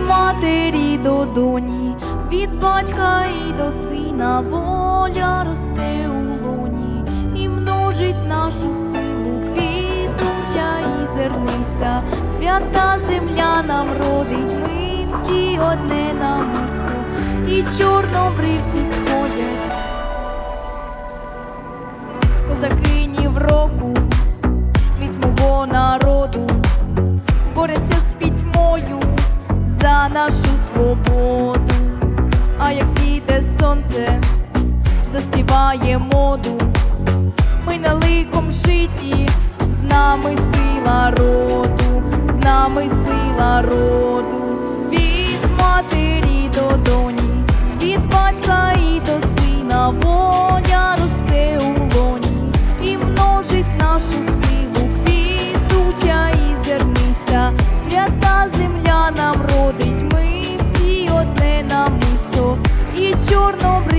матері до доні, від батька і до сина воля росте у лоні і множить нашу силу, квітуча і зерниста, свята земля нам родить, ми всі одне намисто, і чорнобривці сходять. Козаки в року, міць мого народу, борються з пітьмою за нашу свободу. А як зійде сонце, заспіває моду, ми на ликом шиті, з нами сила роду, з нами сила роду,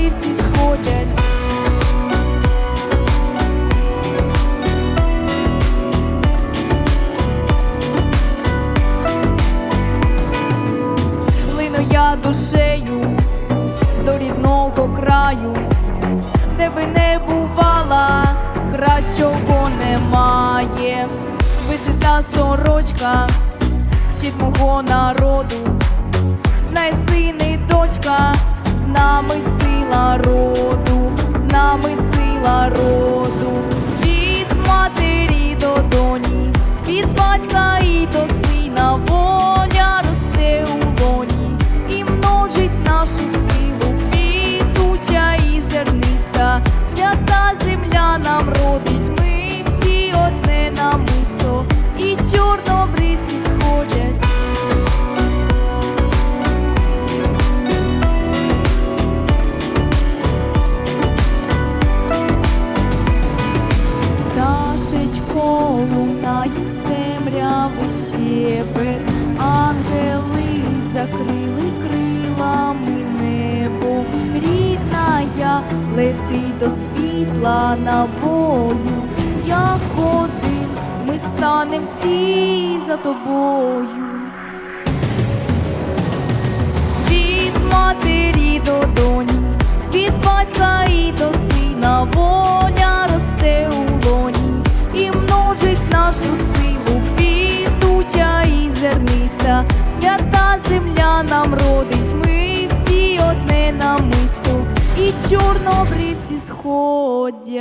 чорнобривці сходять. Лину я душею до рідного краю, де би не бувала, кращого немає. Вишита сорочка, щит мого народу, знай син і дочка, нами сила роду, з нами сила роду, від матері до доні, від батька і до сина, воля росте у лоні і множить нашу силу, квітуча і зерниста, свята земля нам родить, ми всі одне намисто, і чорнобривці з темряви щепет, ангели закрили крилами небо, рідна я лети до світла на волю, як один ми станем всі за тобою. Нам родить, ми всі одне намисто, і чорнобривці сходять.